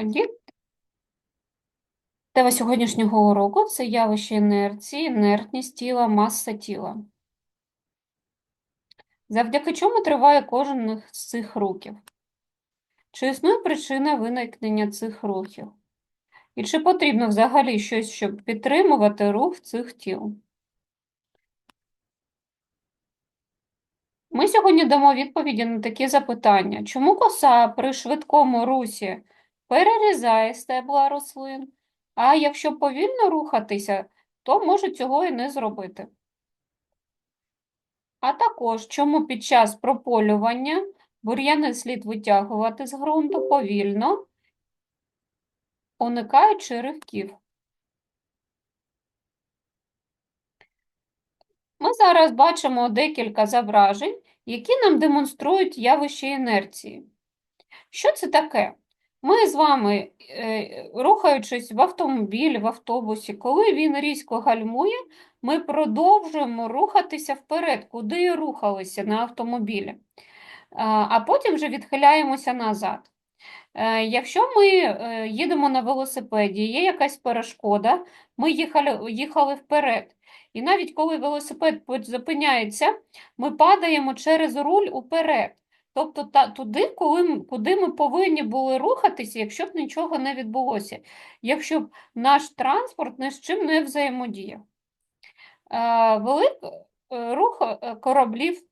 Тоді тема сьогоднішнього уроку це явище інерції, інертність тіла, маса тіла. Завдяки чому триває кожен з цих рухів? Чи існує причина виникнення цих рухів? І чи потрібно взагалі щось, щоб підтримувати рух цих тіл? Ми сьогодні дамо відповіді на такі запитання. Чому коса при швидкому русі перерізає стебла рослин, а якщо повільно рухатися, то може цього і не зробити? А також, чому під час прополювання бур'яни слід витягувати з ґрунту повільно, уникаючи ривків? Ми зараз бачимо декілька зображень, які нам демонструють явище інерції. Що це таке? Ми з вами, е, рухаючись в автомобілі, в автобусі, коли він різко гальмує, ми продовжуємо рухатися вперед, куди і рухалися на автомобілі, А- потім вже відхиляємося назад. Е, Якщо ми е, їдемо на велосипеді, є якась перешкода, ми їхали, їхали вперед. І навіть коли велосипед зупиняється, ми падаємо через руль уперед. Тобто та, туди, коли, куди ми повинні були рухатися, якщо б нічого не відбулося, якщо б наш транспорт ні з чим не взаємодіяв. Е, велик, е, рух е, кораблів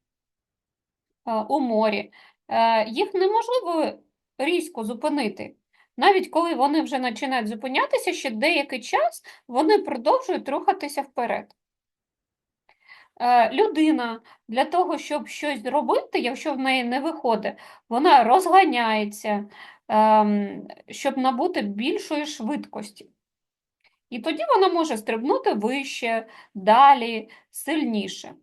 е, у морі. Е, Їх неможливо різко зупинити. Навіть коли вони вже починають зупинятися, ще деякий час вони продовжують рухатися вперед. Е, Людина для того, щоб щось зробити, якщо в неї не виходить, вона розганяється, ем, щоб набути більшої швидкості. І тоді вона може стрибнути вище, далі, сильніше.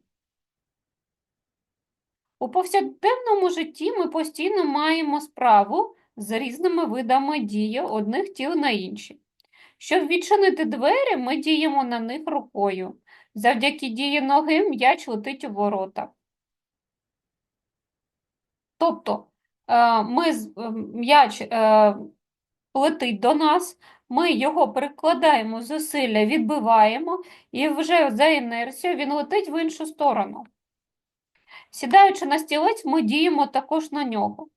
У повсякденному житті ми постійно маємо справу з різними видами дії одних тіл на інші. Щоб відчинити двері, ми діємо на них рукою. Завдяки дії ноги м'яч летить у ворота. Тобто е, ми, е, м'яч е, летить до нас, ми його прикладаємо зусилля, відбиваємо, і вже за інерцією він летить в іншу сторону. Сідаючи на стілець, ми діємо також на нього.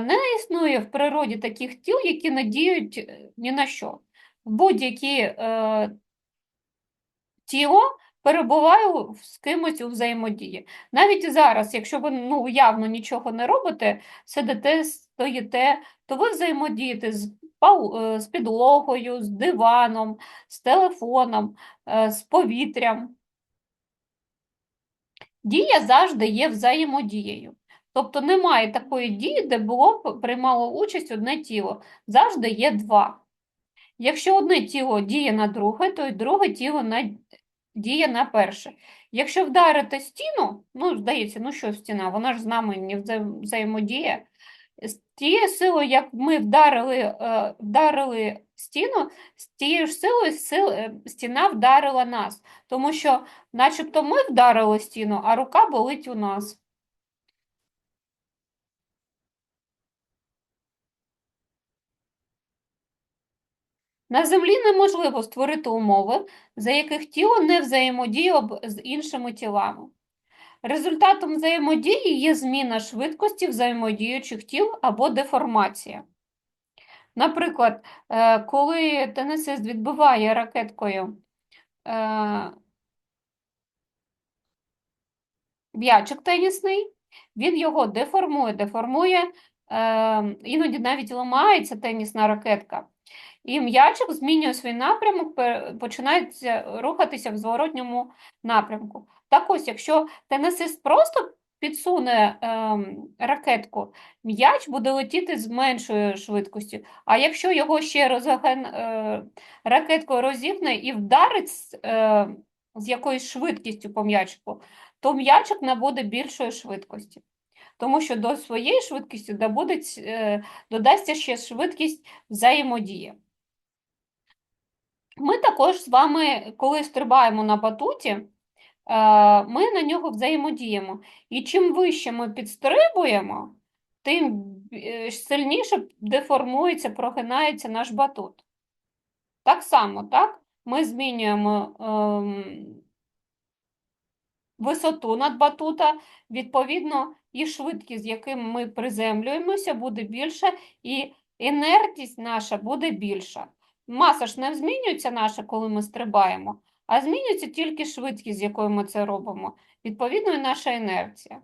Не існує в природі таких тіл, які не діють ні на що. Будь-яке е, тіло перебуває з кимось у взаємодії. Навіть зараз, якщо ви ну, явно нічого не робите, сидите, стоїте, то ви взаємодієте з, е, з підлогою, з диваном, з телефоном, е, з повітрям. Дія завжди є взаємодією. Тобто немає такої дії, де було б приймало участь одне тіло. Завжди є два. Якщо одне тіло діє на друге, то й друге тіло на... діє на перше. Якщо вдарити стіну, ну, здається, ну що стіна, вона ж з нами не взаємодіє. З тією силою, як ми вдарили, е, вдарили стіну, з тією ж силою сил, е, стіна вдарила нас. Тому що начебто ми вдарили стіну, а рука болить у нас. На землі неможливо створити умови, за яких тіло не взаємодіє з іншими тілами. Результатом взаємодії є зміна швидкості взаємодіючих тіл або деформація. Наприклад, е, коли тенісист відбиває ракеткою е, м'ячик тенісний, він його деформує, деформує, е, іноді навіть ламається тенісна ракетка. І м'ячик змінює свій напрямок, починає рухатися в зворотньому напрямку. Так ось, якщо тенісист просто підсуне ем, ракетку, м'яч буде летіти з меншою швидкістю. А якщо його ще розгаген, е, ракеткою розігне і вдарить е, з якоюсь швидкістю по м'ячику, то м'ячик набуде більшої швидкості. Тому що до своєї швидкості добудеть, е, додасться ще швидкість взаємодії. Ми також з вами, коли стрибаємо на батуті, е, ми на нього взаємодіємо. І чим вище ми підстрибуємо, тим е, сильніше деформується, прогинається наш батут. Так само, так? Ми змінюємо ем, висоту над батута, відповідно, і швидкість, з яким ми приземлюємося, буде більша, і інертність наша буде більша. Маса ж не змінюється наша, коли ми стрибаємо, а змінюється тільки швидкість, з якою ми це робимо. Відповідно, і наша інерція.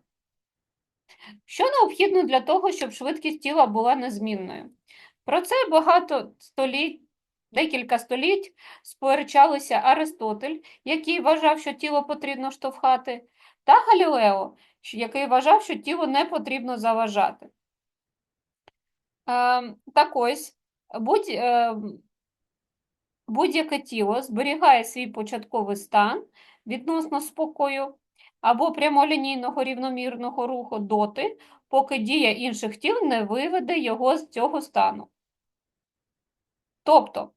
Що необхідно для того, щоб швидкість тіла була незмінною? Про це багато століть, декілька століть сперечалися Аристотель, який вважав, що тіло потрібно штовхати, та Галілео, який вважав, що тіло не потрібно заважати. Е, так ось, будь, е, будь-яке тіло зберігає свій початковий стан відносно спокою або прямолінійного рівномірного руху доти, поки дія інших тіл не виведе його з цього стану. Тобто,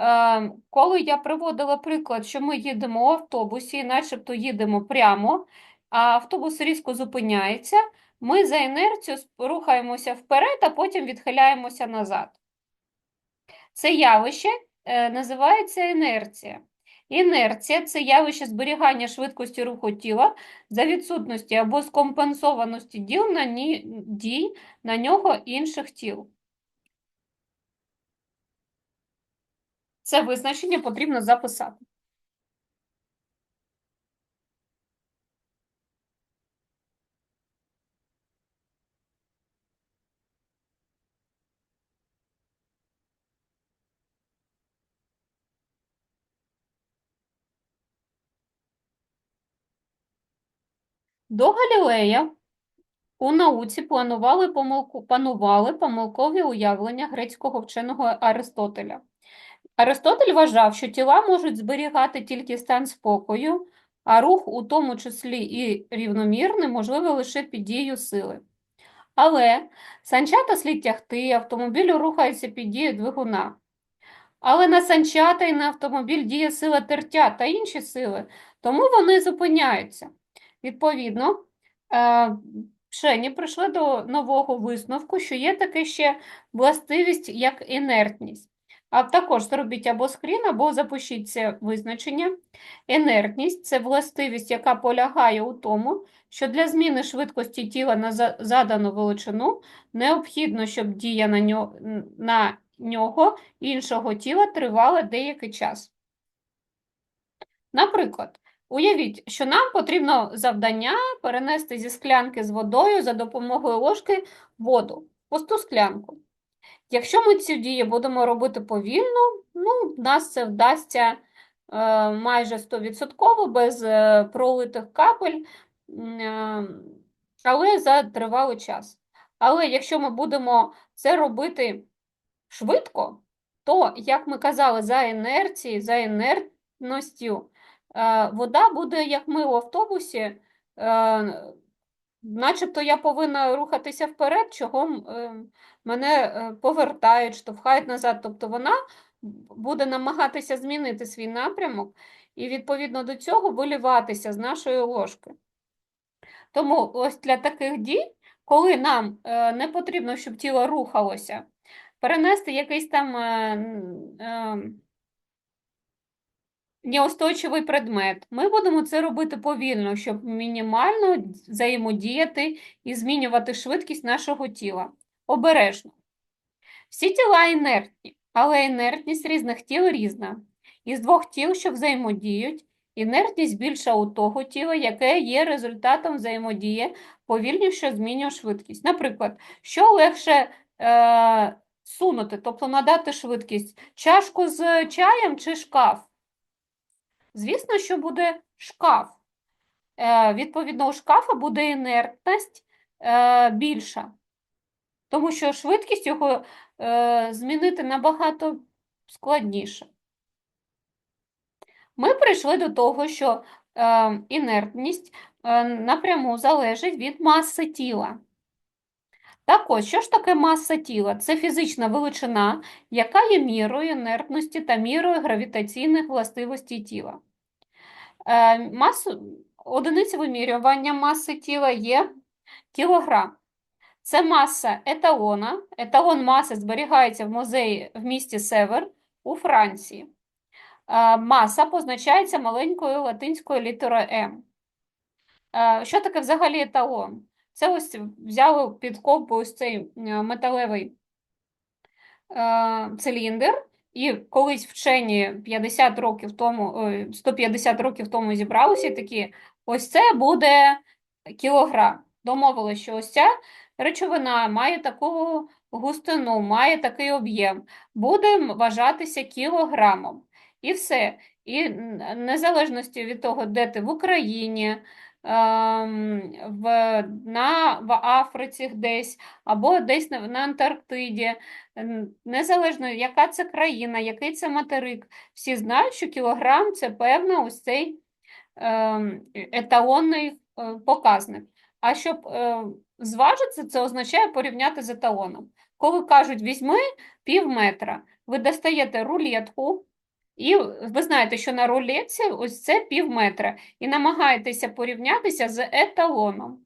е, коли я приводила приклад, що ми їдемо в автобусі, начебто їдемо прямо, а автобус різко зупиняється, ми за інерцією рухаємося вперед, а потім відхиляємося назад. Це явище називається інерція. Інерція це явище зберігання швидкості руху тіла за відсутності або скомпенсованості діл на ні, дій на нього інших тіл. Це визначення потрібно записати. До Галілея у науці планували помилку, панували помилкові уявлення грецького вченого Аристотеля. Аристотель вважав, що тіла можуть зберігати тільки стан спокою, а рух, у тому числі і рівномірний, можливий лише під дією сили. Але санчата слід тягти, автомобіль рухається під дією двигуна. Але на санчата і на автомобіль діє сила тертя та інші сили, тому вони зупиняються. Відповідно, е, вчені прийшли до нового висновку, що є таке ще властивість як інертність. А також зробіть або скрін, або запишіть це визначення. Інертність це властивість, яка полягає у тому, що для зміни швидкості тіла на задану величину необхідно, щоб дія на нього, на нього іншого тіла тривала деякий час. Наприклад, уявіть, що нам потрібно завдання перенести зі склянки з водою за допомогою ложки воду, пусту склянку. Якщо ми цю дію будемо робити повільно, ну, нас це вдасться е, майже 100% без е, пролитих капель, е, але за тривалий час. Але якщо ми будемо це робити швидко, то, як ми казали, за інерцією, за інертністю, вода буде, як ми в автобусі, е, начебто я повинна рухатися вперед, чого е, мене повертають, штовхають назад. Тобто вона буде намагатися змінити свій напрямок і, відповідно до цього, виліватися з нашої ложки. Тому ось для таких дій, коли нам не потрібно, щоб тіло рухалося, перенести якийсь там е, е, неустойчивий предмет. Ми будемо це робити повільно, щоб мінімально взаємодіяти і змінювати швидкість нашого тіла. Обережно. Всі тіла інертні, але інертність різних тіл різна. Із двох тіл, що взаємодіють, інертність більша у того тіла, яке є результатом взаємодії, повільніше змінює швидкість. Наприклад, що легше е, сунути, тобто надати швидкість, чашку з чаєм чи шкаф? Звісно, що буде шкаф. Е, Відповідно, у шкафа буде інертність е, більша, тому що швидкість його е, змінити набагато складніше. Ми прийшли до того, що інертність напряму залежить від маси тіла. Так ось, що ж таке маса тіла? Це фізична величина, яка є мірою інертності та мірою гравітаційних властивостей тіла. Е, масу, Одиниця вимірювання маси тіла є кілограм. Це маса еталона. Еталон маси зберігається в музеї в місті Север у Франції. Е, Маса позначається маленькою латинською літерою М. Е, Що таке взагалі еталон? Це ось взяли під ковбу ось цей металевий циліндр, і колись вчені 50 років тому, ой, 150 років тому зібралися такі, ось це буде кілограм. Домовилися, що ось ця речовина має таку густину, має такий об'єм, буде вважатися кілограмом. І все. І незалежності від того, де ти в Україні, в, на, в Африці десь, або десь на, на Антарктиді, незалежно, яка це країна, який це материк, всі знають, що кілограм це певна ось цей ем, еталонний е, показник. А щоб е, зважитися, це означає порівняти з еталоном. Коли кажуть, візьми пів метра, ви достаєте рулетку, і ви знаєте, що на рулетці ось це пів метра, і намагаєтеся порівнятися з еталоном.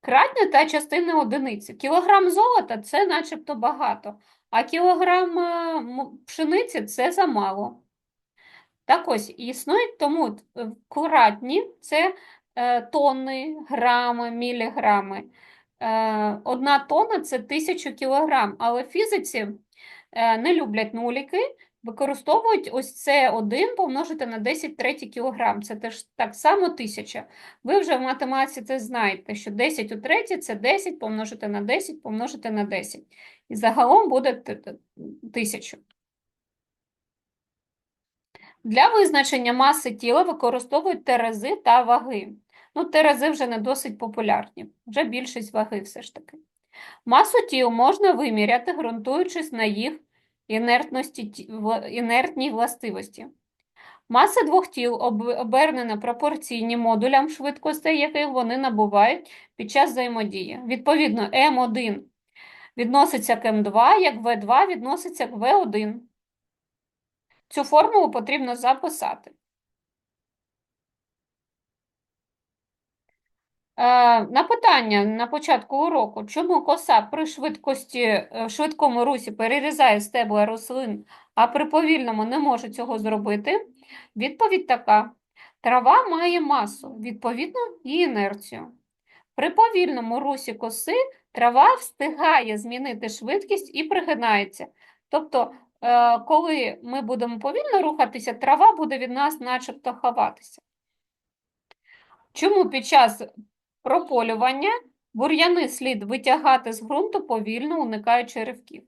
Кратня та частина одиниці. Кілограм золота – це начебто багато, а кілограм е, пшениці – це замало. Так ось, існують тому е, кратні – це е, тонни, грами, міліграми. Одна тонна – це тисячу кілограм, але фізиці не люблять нуліки, використовують ось це 1 помножити на 10 третій кілограм. Це теж так само тисяча. Ви вже в математиці це знаєте, що 10 у третій – це 10 помножити на 10 помножити на 10. І загалом буде т- т- тисячу. Для визначення маси тіла використовують терези та ваги. Ну, терези вже не досить популярні, вже більшість ваги все ж таки. Масу тіл можна виміряти, ґрунтуючись на їх інертності, інертній властивості. Маса двох тіл обернена пропорційні модулям швидкостей, яких вони набувають під час взаємодії. Відповідно, М1 відноситься к М2, як В2 відноситься к В1. Цю формулу потрібно записати. На питання на початку уроку, чому коса при швидкості, е, швидкому русі перерізає стебла рослин, а при повільному не може цього зробити? Відповідь така. Трава має масу, відповідно, і інерцію. При повільному русі коси трава встигає змінити швидкість і пригинається. Тобто, е, коли ми будемо повільно рухатися, трава буде від нас начебто ховатися. Чому під час прополювання бур'яни слід витягати з ґрунту повільно, уникаючи ривків?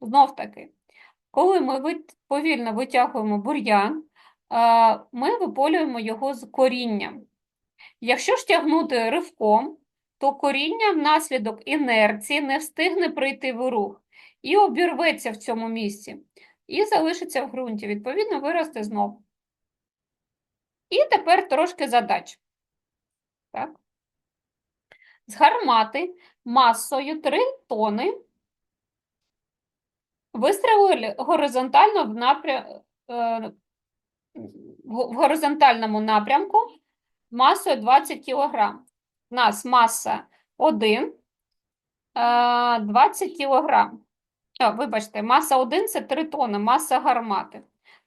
Знов таки, коли ми повільно витягуємо бур'ян, е, ми виполюємо його з корінням. Якщо ж тягнути ривком, то коріння внаслідок інерції не встигне прийти в рух і обірветься в цьому місці, і залишиться в ґрунті, відповідно, виросте знову. І тепер трошки задач. Так? З гармати масою 3 тони вистрелили горизонтально в, напря... е, в горизонтальному напрямку масою 20 кг. У нас маса 1, е, 20 кг. Вибачте, маса 1 – це 3 тони, маса гармати.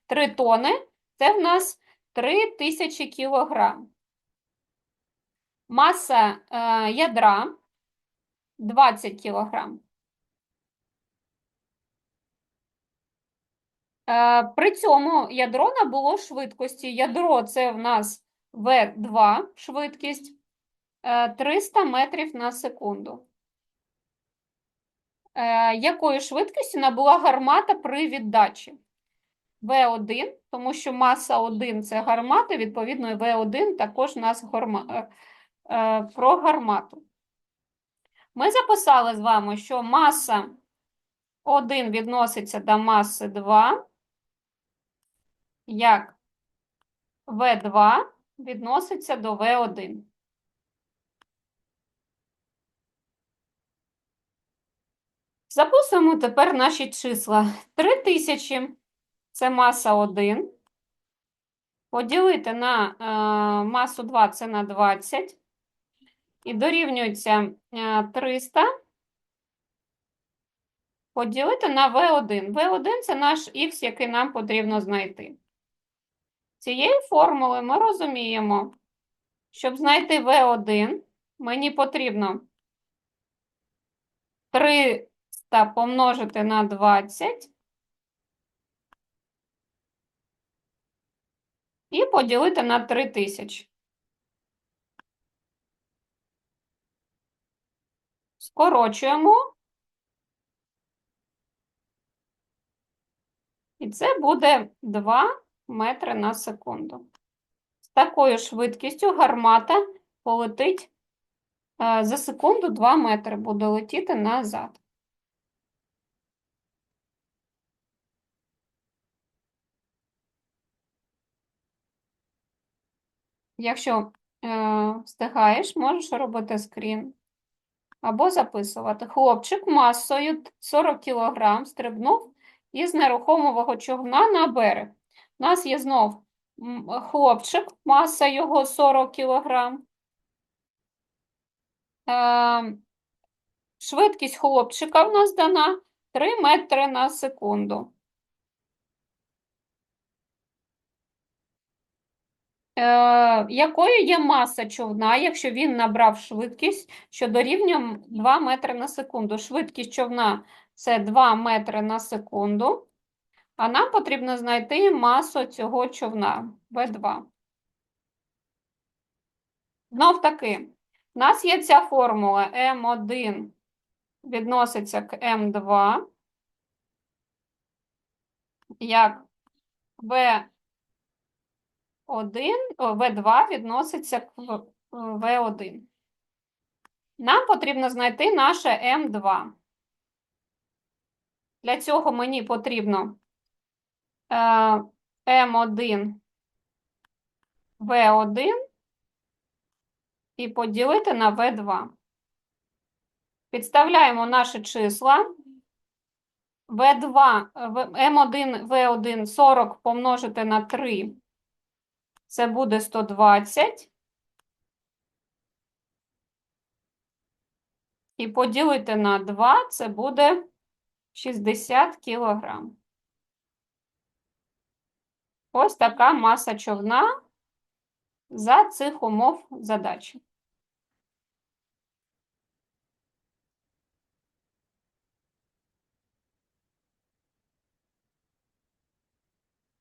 3 тони – це в нас 3000 кг. Маса е, ядра 20 кг. Е, При цьому ядро набуло швидкості. Ядро це в нас В2 швидкість е, 300 метрів на секунду. Е, Якою швидкістю набула гармата при віддачі? В1, тому що маса 1 – це гармата, відповідно, В1 також у нас горма... е, про гармату. Ми записали з вами, що маса 1 відноситься до маси 2, як В2 відноситься до В1. Записуємо тепер наші числа. 3000 – це маса 1. Поділити на е, масу 2 – це на 20. І дорівнюється е, 300 поділити на V1. V1 – це наш х, який нам потрібно знайти. Цієї формули ми розуміємо, щоб знайти V1, мені потрібно 300 помножити на 20 і поділити на 3000. Скорочуємо. І це буде 2 метри на секунду. З такою швидкістю гармата полетить е, за секунду 2 метри, буде летіти назад. Якщо е, встигаєш, можеш робити скрін або записувати. Хлопчик масою 40 кг стрибнув із нерухомого човна на берег. У нас є знов хлопчик, маса його 40 кг. Е, швидкість хлопчика в нас дана 3 метри на секунду. Е, якою є маса човна, якщо він набрав швидкість, що дорівнює 2 метри на секунду? Швидкість човна це 2 метри на секунду, а нам потрібно знайти масу цього човна В2. Знов таки, в нас є ця формула М1 відноситься к М2, як В. В2 відноситься к В1. Нам потрібно знайти наше М2. Для цього мені потрібно е, М1 В1 і поділити на В2. Підставляємо наші числа. В2, М1 В1 40 помножити на 3 це буде 120. І поділити на 2 це буде 60 кілограм. Ось така маса човна за цих умов задачі.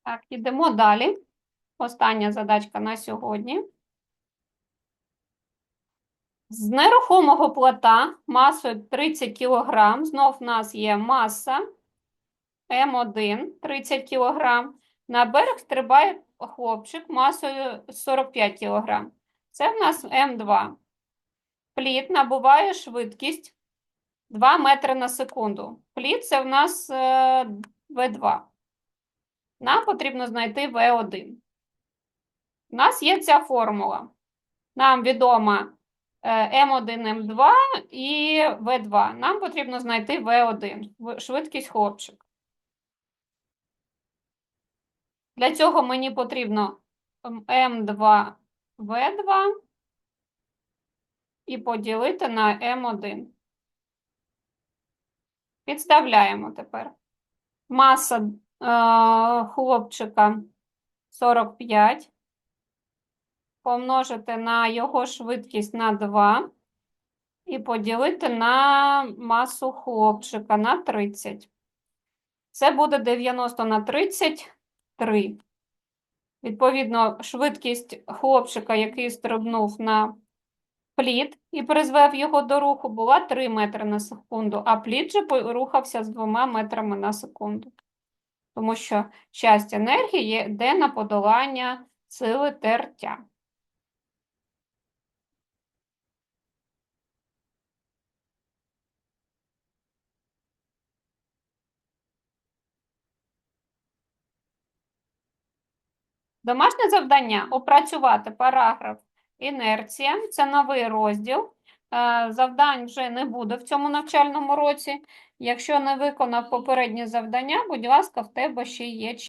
Так, ідемо далі. Остання задачка на сьогодні. З нерухомого плота масою 30 кг, знов в нас є маса М1 30 кг. На берег стрибає хлопчик масою 45 кг. Це в нас М2. Плід набуває швидкість 2 метри на секунду. Плід це в нас е, В2. Нам потрібно знайти В1. У нас є ця формула. Нам відома е, М1, М2 і В2. Нам потрібно знайти В1, швидкість хлопчик. Для цього мені потрібно м, М2, В2 і поділити на М1. Підставляємо тепер. Маса е, хлопчика 45 помножити на його швидкість на 2 і поділити на масу хлопчика на 30. Це буде 90 на 33. Відповідно, швидкість хлопчика, який стрибнув на плід і призвев його до руху, була 3 метри на секунду, а плід же рухався з 2 метрами на секунду. Тому що часть енергії йде на подолання сили тертя. Домашнє завдання опрацювати параграф інерція. Це новий розділ. Е, Завдань вже не буде в цьому навчальному році. Якщо не виконав попереднє завдання, будь ласка, в тебе ще є